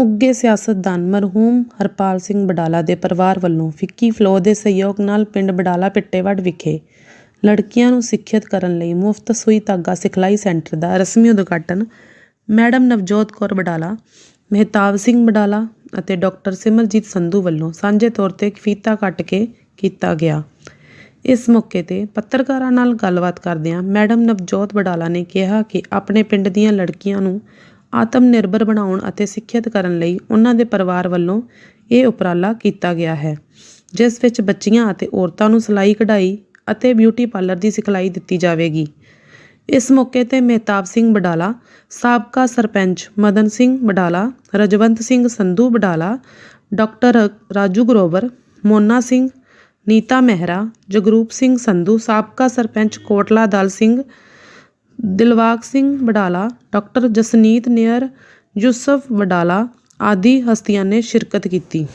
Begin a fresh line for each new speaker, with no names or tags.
ਉੱਘੇ ਸਿਆਸਤਦਾਨ ਮਰਹੂਮ ਹਰਪਾਲ ਸਿੰਘ ਬਡਾਲਾ ਦੇ ਪਰਿਵਾਰ ਵੱਲੋਂ ਫਿੱਕੀ ਫਲੋ ਦੇ ਸਹਿਯੋਗ ਨਾਲ ਪਿੰਡ ਬਡਾਲਾ ਪਿੱਟੇਵੱਡ ਵਿਖੇ ਲੜਕੀਆਂ ਨੂੰ ਸਿੱਖਿਅਤ ਕਰਨ ਲਈ ਮੁਫਤ ਸੂਈ ਧਾਗਾ ਸਿਖਲਾਈ ਸੈਂਟਰ ਦਾ ਰਸਮੀ ਉਦਘਾਟਨ ਮੈਡਮ ਨਵਜੋਤ ਕੌਰ ਬਡਾਲਾ, ਮਹਿਤਾਬ ਸਿੰਘ ਬਡਾਲਾ ਅਤੇ ਡਾਕਟਰ ਸਿਮਰਜੀਤ ਸੰਧੂ ਵੱਲੋਂ ਸਾਂਝੇ ਤੌਰ ਤੇ ਫੀਤਾ ਕੱਟ ਕੇ ਕੀਤਾ ਗਿਆ। ਇਸ ਮੌਕੇ ਤੇ ਪੱਤਰਕਾਰਾਂ ਨਾਲ ਗੱਲਬਾਤ ਕਰਦਿਆਂ ਮੈਡਮ ਨਵਜੋਤ ਬਡਾਲਾ ਨੇ ਕਿਹਾ ਕਿ ਆਪਣੇ ਪਿੰਡ ਦੀਆਂ ਲੜਕੀਆਂ ਨੂੰ ਆਤਮ ਨਿਰਭਰ ਬਣਾਉਣ ਅਤੇ ਸਿੱਖਿਅਤ ਕਰਨ ਲਈ ਉਹਨਾਂ ਦੇ ਪਰਿਵਾਰ ਵੱਲੋਂ ਇਹ ਉਪਰਾਲਾ ਕੀਤਾ ਗਿਆ ਹੈ, ਜਿਸ ਵਿੱਚ ਬੱਚੀਆਂ ਅਤੇ ਔਰਤਾਂ ਨੂੰ ਸਿਲਾਈ, ਕਢਾਈ ਅਤੇ ਬਿਊਟੀ ਪਾਰਲਰ ਦੀ ਸਿਖਲਾਈ ਦਿੱਤੀ ਜਾਵੇਗੀ। ਇਸ ਮੌਕੇ ਤੇ ਮਹਿਤਾਬ ਸਿੰਘ ਬਡਾਲਾ, ਸਾਬਕਾ ਸਰਪੰਚ ਮਦਨ ਸਿੰਘ ਬਡਾਲਾ, ਰਜਵੰਤ ਸਿੰਘ ਸੰਧੂ ਬਡਾਲਾ, ਡਾਕਟਰ ਰਾਜੂ ਗਰੋਵਰ, ਮੋਨਾ ਸਿੰਘ, ਨੀਤਾ ਮਹਿਰਾ, ਜਗਰੂਪ ਸਿੰਘ ਸੰਧੂ, ਸਾਬਕਾ ਸਰਪੰਚ ਕੋਟਲਾ ਦਲ ਸਿੰਘ ਦਿਲਵਾਗ ਸਿੰਘ ਬਡਾਲਾ ਡਾਕਟਰ ਜਸਨੀਤ ਨਿਅਰ ਯੂਸਫ ਬਡਾਲਾ ਆਦਿ ਹਸਤੀਆਂ ਨੇ ਸ਼ਿਰਕਤ ਕੀਤੀ।